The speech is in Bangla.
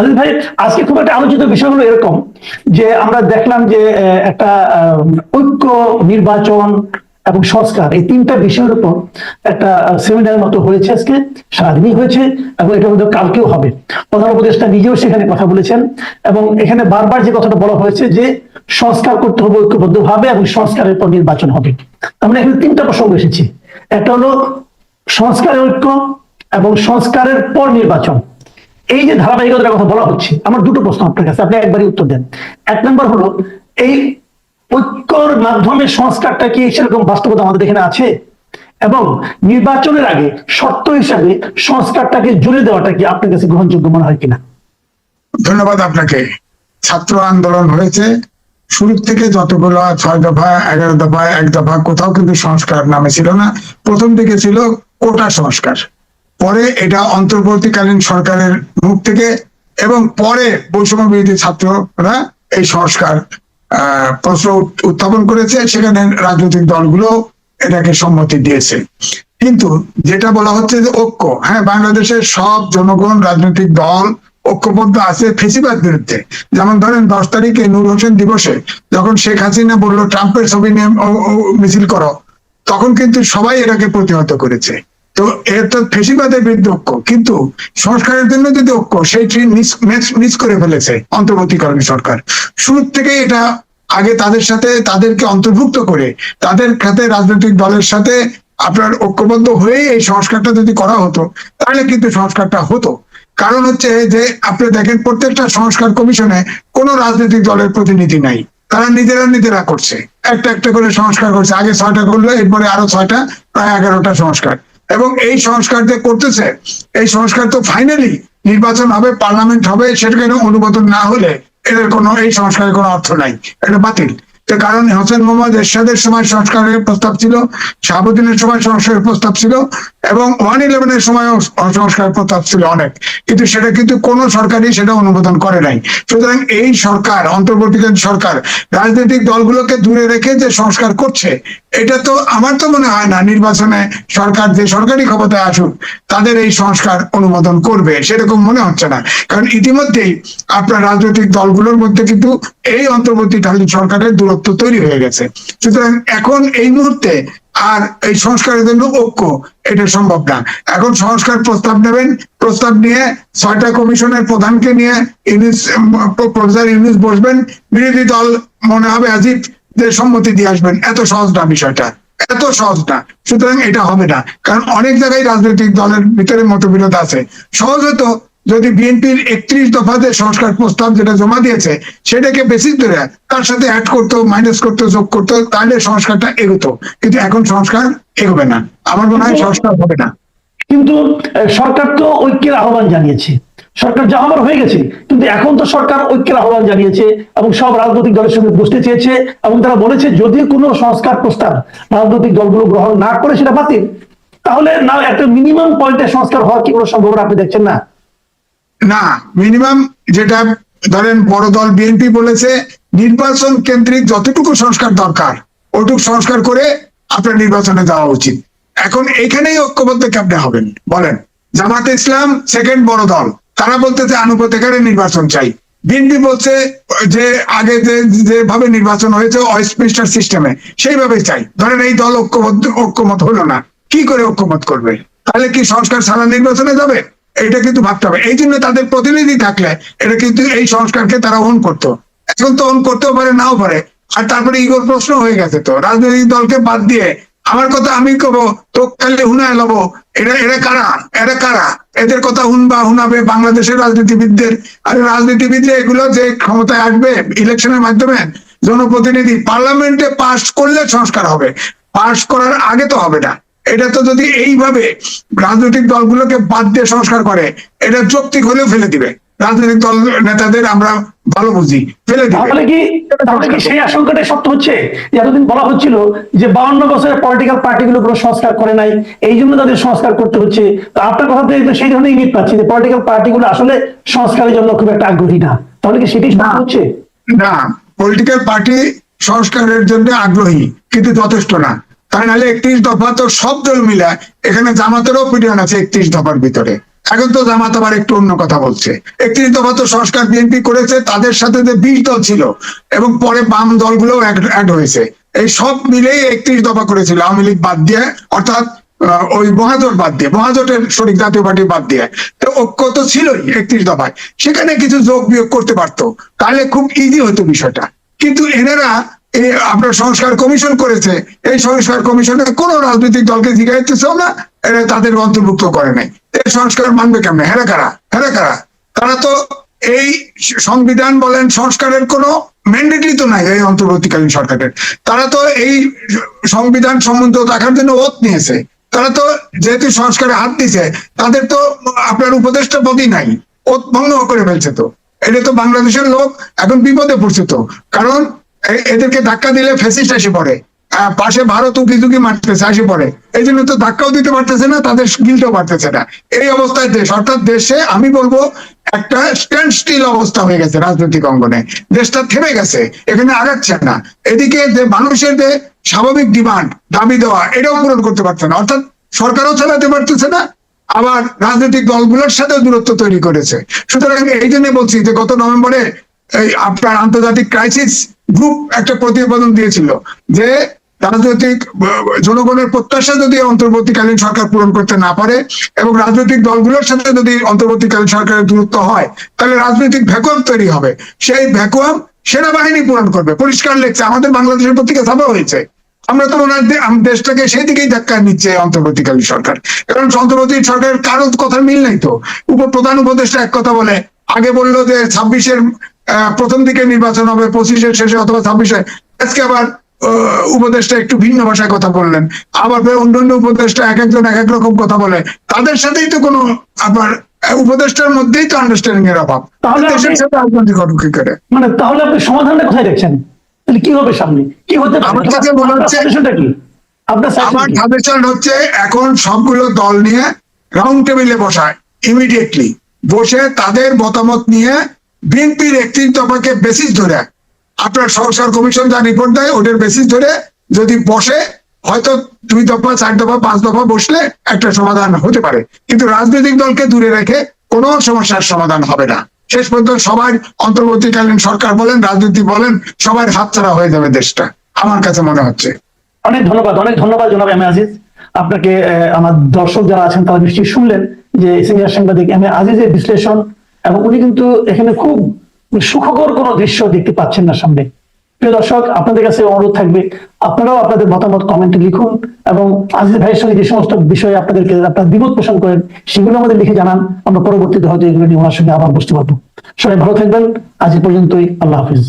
আজিজ ভাই, আজকে খুব একটা আলোচিত বিষয় হলো এরকম যে আমরা দেখলাম যে একটা ঐক্য নির্বাচন এবং সংস্কার এই তিনটা বিষয়ের উপর একটা সেমিনার মতো হয়েছে আজকে, সারাদিনই হয়েছে এবং এটা মধ্যে কালকেও হবে। প্রধান উপদেষ্টা নিজেও সেখানে কথা বলেছেন এবং এখানে বারবার যে কথাটা বলা হয়েছে যে সংস্কার করতে হবে ঐক্যবদ্ধ ভাবে এবং সংস্কারের পর নির্বাচন হবে। আমরা এখানে তিনটা প্রসঙ্গ এসেছি। একটা হলো সংস্কারের ঐক্য এবং সংস্কারের পর নির্বাচন। এই যে ধারাবাহিকতার কথা বলা হচ্ছে, আমার দুটো প্রশ্ন আপনার কাছে। আপনি একবারই উত্তর দেন। এক নম্বর হলো, এই ঐক্যর মাধ্যমে সংস্কারটা কি সেরকম বাস্তবতা আমাদের এখানে আছে? এবং নির্বাচনের আগে শর্ত হিসাবে সংস্কারটাকে জুড়ে দেওয়াটা কি আপনার কাছে গ্রহণযোগ্য মনে হয় কিনা? ধন্যবাদ আপনাকে। ছাত্র আন্দোলন হয়েছে। শুরু থেকে যতগুলো ছয় দফা, এগারো দফা, এক দফা, কোথাও কিন্তু সংস্কার নামে ছিল না। প্রথম দিকে ছিল কোটা সংস্কার। পরে এটা অন্তর্বর্তীকালীন সরকারের মুখ থেকে এবং পরে বৈষম্য বিরোধী ছাত্ররা এই সংস্কার প্রশ্ন উত্থাপন করেছে, সেখানে রাজনৈতিক দলগুলো এটাকে সম্মতি দিয়েছে। কিন্তু যেটা বলা হচ্ছে যে ঐক্য হ্যাঁ বাংলাদেশের সব জনগণ, রাজনৈতিক দল ঐক্যবদ্ধ আছে ফেসিবাদ বিরুদ্ধে। যেমন ধরেন, দশ তারিখে নূর হোসেন দিবসে যখন শেখ হাসিনা বলল, ট্রাম্পের ছবি নিয়ে মিছিল করো, তখন কিন্তু সবাই এটাকে প্রতিহত করেছে। তো তো ফেসিবাদের বিরুদ্ধে ঐক্য কিন্তু সংস্কারের জন্য যদি ঐক্য সেই ট্রেন মিস করে ফেলেছে অন্তর্বর্তীকালীন সরকার। শুরু থেকে এটা আগে তাদের সাথে, তাদেরকে অন্তর্ভুক্ত করে, তাদের সাথে রাজনৈতিক দলের সাথে আপনার ঐক্যবদ্ধ হয়ে এই সংস্কারটা যদি করা হতো, তাহলে কিন্তু সংস্কারটা হতো। কারণ হচ্ছে যে, আপনি দেখেন প্রত্যেকটা সংস্কার কমিশনে কোনো রাজনৈতিক দলের প্রতিনিধি নাই। তারা নিজেরা নিজেরা করছে। একটা একটা করে সংস্কার করছে। আগে ছয়টা করল, এরপরে আরও ছয়টা, প্রায় এগারোটা সংস্কার। এবং এই সংস্কার যে করতেছে, এই সংস্কার তো ফাইনালি নির্বাচন হবে পার্লামেন্ট হবে সেটাকে অনুমোদন না হলে এদের কোনো, এই সংস্কারের কোনো অর্থ নাই। এটা বাতিল। কারণ হোসেন মোহাম্মদ এরশাদের সময় সংস্কারের প্রস্তাব ছিল, শাহাবুদ্দিনের সময় সংস্কারের প্রস্তাব ছিল, এবং ওয়ান ইলেভেনের সময় সংস্কারের প্রস্তাব ছিল অনেক। কিন্তু সেটা কিন্তু কোনো সরকারই সেটা অনুমোদন করে নাই। সুতরাং এই সরকার, অন্তর্বর্তীকালীন সরকার, রাজনৈতিক দলগুলোকে দূরে রেখে যে সংস্কার করছে এটা তো আমার তো মনে হয় না, নির্বাচনে সরকার যে সরকারি ক্ষমতায় আসুক, তাদের এই সংস্কার অনুমোদন করবে, সেরকম মনে হচ্ছে না। কারণ ইতিমধ্যেই আপনার রাজনৈতিক দলগুলোর মধ্যে কিন্তু এই অন্তর্বর্তীকালীন সরকারের দূরত্ব তৈরি হয়ে গেছে। সুতরাং এখন এই মুহূর্তে আর এই সংস্কারের জন্য ঐক্য, এটা সম্ভব না। এখন সংস্কার প্রস্তাব নেবেন, প্রস্তাব নিয়ে ছয়টা কমিশনের প্রধানকে নিয়ে ইউনিস প্রফেসর ইউনিস বসবেন। বিরোধী দল মনে হবে আজিব যে সম্মতি দিয়ে আসবেন এত সহজ না বিষয়টা এত সহজ না। সুতরাং এটা হবে না। কারণ অনেক জায়গায় রাজনৈতিক দলের ভিতরে মতবিরোধ আছে। সহজ হতো যদি বিএনপির একত্রিশ দফাতে সংস্কার প্রস্তাব যেটা জমা দিয়েছে সেটাকে বেশি ধরে তার সাথে অ্যাড করতো মাইনাস করতো যোগ করতো তাহলে সংস্কারটা এগোতো। কিন্তু এখন সংস্কার এগোবে না। আমার মনে হয় সংস্কার হবে না। কিন্তু সরকার তো ঐক্যের আহ্বান জানিয়েছে। সরকার যা হবার হয়ে গেছে, কিন্তু এখন তো সরকার ঐক্যের আহ্বান জানিয়েছে এবং সব রাজনৈতিক দলের সঙ্গে বসতে চেয়েছে এবং তারা বলেছে যদি কোনো সংস্কার প্রস্তাব রাজনৈতিক দলগুলো গ্রহণ না করে সেটা বাতিল, তাহলে না, একটা মিনিমাম পয়েন্টে সংস্কার হওয়ার কি কোনো সম্ভাবনা আপনি দেখছেন না? না মিনিমাম যেটা ধরেন বড় দল বিএনপি বলেছে, নির্বাচন কেন্দ্রিক যতটুকু সংস্কার দরকার, ওটুকু সংস্কার করে আপনার নির্বাচনে যাওয়া উচিত। এখন এখানেই ঐক্যবদ্ধ কেমনে হবেন, বলেন। জামাতে ইসলাম সেকেন্ড বড় দল। তারা বলতেছে আনুপাতিকারে নির্বাচন চাই। বিএনপি বলছে যে আগে যেভাবে নির্বাচন হয়েছে অস্পেস্টার সিস্টেমে সেইভাবে চাই। ধরেন এই দল ঐক্যবদ্ধ, ঐক্যমত হলো না। কি করে ঐক্যমত করবে? তাহলে কি সংস্কার ছাড়া নির্বাচনে যাবে? এটা কিন্তু ভাবতে হবে। এই জন্য তাদের প্রতিনিধি থাকলে এটা কিন্তু এই সংস্কারকে তারা অন করতো। এখন তো অন করতেও পারে, নাও পারে। আর তারপরে ইগোর প্রশ্ন হয়ে গেছে তো। রাজনৈতিক দলকে বাদ দিয়ে আমার কথা আমি কব কালে হুনায় লব। এরা এরা কারা? এরা কারা? এদের কথা হুনবা, হুনাবে বাংলাদেশের রাজনীতিবিদদের। আর রাজনীতিবিদরা এগুলো যে ক্ষমতায় আসবে ইলেকশনের মাধ্যমে, জনপ্রতিনিধি, পার্লামেন্টে পাস করলে সংস্কার হবে। পাস করার আগে তো হবে না। এটা তো যদি এইভাবে রাজনৈতিক দলগুলোকে বাদ দিয়ে সংস্কার করে, এটা যৌক্তিক হলেও ফেলে দিবে। রাজনৈতিক দল নেতাদের আমরা ভালো বুঝি। ফেলে তাহলে কি তাহলে কি সেই আশঙ্কাটাই সত্য হচ্ছে? এতদিন বলা হচ্ছিল যে বাউন্ন বছরের পলিটিক্যাল পার্টিগুলো কোনো সংস্কার করে নাই এই জন্য তাদের সংস্কার করতে হচ্ছে। তো আপনার কথা তো সেই ধরনের ইঙ্গিত পাচ্ছি যে পলিটিক্যাল পার্টিগুলো আসলে সংস্কারের জন্য খুব একটা আগ্রহী না। তাহলে কি সেটাই সত্য হচ্ছে? না। পলিটিক্যাল পার্টি সংস্কারের জন্য আগ্রহী কিন্তু যথেষ্ট না। তাই নাহলে একত্রিশ দফা তো সব দল মিলে এখানে জামাতেরও অপিনিয়ন আছে একত্রিশ দফার ভিতরে। এখন তো জামাত আবার একটু অন্য কথা বলছে। একত্রিশ দফা তো সংস্কার বিএনপি করেছে, তাদের সাথে যে বিশ দল ছিল এবং পরে বাম দলগুলো অ্যাড হয়েছে। এই সব মিলেই একত্রিশ দফা করেছিল আওয়ামী লীগ বাদ দিয়ে, অর্থাৎ ওই মহাজোট বাদ দিয়ে, মহাজোটের শরিক জাতীয় পার্টি বাদ দিয়ে। তো ঐক্য তো ছিলই একত্রিশ দফায়। সেখানে কিছু যোগ বিয়োগ করতে পারতো। তাহলে খুব ইজি হতো বিষয়টা। কিন্তু এনারা আপনার সংস্কার কমিশন করেছে। এই সংস্কার কমিশনে কোনো রাজনৈতিক দলকে জিজ্ঞাসা না। এরা তাদের অন্তর্ভুক্ত করে নাই। সংস্কার মানবে কেমনে? হেরা কারা? হেরা কারা? তারা তো এই সংবিধান বলেন, সংস্কারের কোনো ম্যান্ডেটই তো নাই এই অন্তর্বর্তীকালীন সরকারের। তারা তো এই সংবিধান সম্বন্ধ দেখার জন্য ওত নিয়েছে। তারা তো যেহেতু সংস্কারে হাত দিছে তাদের তো আপনার উপদেষ্টা পদই নাই। ওত ভঙ্গ করে ফেলছে তো। এটা তো বাংলাদেশের লোক এখন বিপদে পড়ছে তো। কারণ এদেরকে ধাক্কা দিলে ফেসিস্ট এসে পড়ে। পাশে ভারত উকি দুকি মারতেছে, আসে পরে এই জন্য তো ধাক্কাও দিতে পারতেছে না, তাদের গিলতেও পারতেছে না। এই অবস্থায় দেশ, অর্থাৎ দেশে আমি বলব, একটা স্ট্যান্ড স্টিল অবস্থা হয়ে গেছে রাজনৈতিক অঙ্গনে। দেশটা থেমে গেছে, এখানে আগাচ্ছে না। এদিকে যে মানুষের যে স্বাভাবিক ডিমান্ড দাবি দেওয়া, এটাও পূরণ করতে পারছে না। অর্থাৎ সরকারও চালাতে পারতেছে না, আবার রাজনৈতিক দলগুলোর সাথে দূরত্ব তৈরি করেছে। সুতরাং এই জন্য বলছি যে গত নভেম্বরে এই আপনার আন্তর্জাতিক ক্রাইসিস গ্রুপ একটা প্রতিবেদন দিয়েছিল যে রাজনৈতিক জনগণের প্রত্যাশা যদি অন্তর্বর্তীকালীন সরকার পূরণ করতে না পারে এবং রাজনৈতিক দলগুলোর সাথে যদি অন্তর্বর্তীকালীন সরকারের দূরত্ব হয়, তাহলে রাজনৈতিক ভ্যাকুয়াম তৈরি হবে। সেই ভ্যাকুয়াম সেনাবাহিনী পূরণ করবে। পরিষ্কার লেখছে, আমাদের বাংলাদেশের পত্রিকা ছাপা হয়েছে আমরা তো হয় দেশটাকে সেই দিকেই ধাক্কা নিচ্ছে অন্তর্বর্তীকালীন সরকার। কারণ অন্তর্বর্তী সরকারের কারও কথার মিল নাই তো। উপ প্রধান উপদেষ্টা এক কথা বলে, আগে বলল যে ছাব্বিশের প্রথম দিকে নির্বাচন হবে, পঁচিশের শেষে অথবা ছাব্বিশে, আজকে আবার উপদেষ্টা একটু ভিন্ন ভাষায় কথা বললেন। আবার ফের অন্যান্য উপদেষ্টা এক একজন এক এক রকম কথা বলে। তাদের সাথেই তো কোনো আবার উপদেষ্টার মধ্যেই তো আন্ডারস্ট্যান্ডিং এর অভাব। তাহলে দেশের সাথে রাজনৈতিক কি করে মানে তাহলে আপনি সমাধানটা কোথায় দেখছেন? তাহলে কি হবে সামনে? কি হতে আমার কাছে মনে হচ্ছে- আমার সাজেশন হচ্ছে এখন সবগুলো দল নিয়ে রাউন্ড টেবিলে বসায় ইমিডিয়েটলি বসে তাদের মতামত নিয়ে বিএনপির একত্রিশ দফাকে বেসিস ধরে আপনার সংস্কার কমিশন যা রিপোর্ট দেয় ওটার বেসিস ধরে যদি বসে, হয়তো দুই দফা, চার দফা, পাঁচ দফা বসলে একটা সমাধান হতে পারে। কিন্তু রাজনৈতিক দলকে দূরে রেখে কোনো সমস্যার সমাধান হবে না। শেষ পর্যন্ত সবার অন্তর্বর্তীকালীন সরকার বলেন, রাজনীতি বলেন, সবার হাতছাড়া হয়ে যাবে দেশটা। আমার কাছে মনে হচ্ছে। অনেক ধন্যবাদ অনেক ধন্যবাদ জনাব এম আজিজ। আপনাকে আমার দর্শক যারা আছেন, তারা নিশ্চয়ই শুনলেন যে সিনিয়র সাংবাদিক এম আজিজের বিশ্লেষণ, এবং উনি কিন্তু এখানে খুব সুখকর কোনো দৃশ্য দেখতে পাচ্ছেন না সামনে। প্রিয় দর্শক, আপনাদের কাছে অনুরোধ থাকবে, আপনারাও আপনাদের মতামত কমেন্টে লিখুন এবং আজিজ ভাইয়ের সঙ্গে যে সমস্ত বিষয়ে আপনাদেরকে আপনার বিপদ পোষণ করেন, সেগুলো আমাদের লিখে জানান। আমরা পরবর্তীতে হয়তো এগুলো নিয়ে ওনার সঙ্গে আবার বুঝতে পারব। সবাই ভালো থাকবেন। আজ পর্যন্তই। আল্লাহ হাফিজ।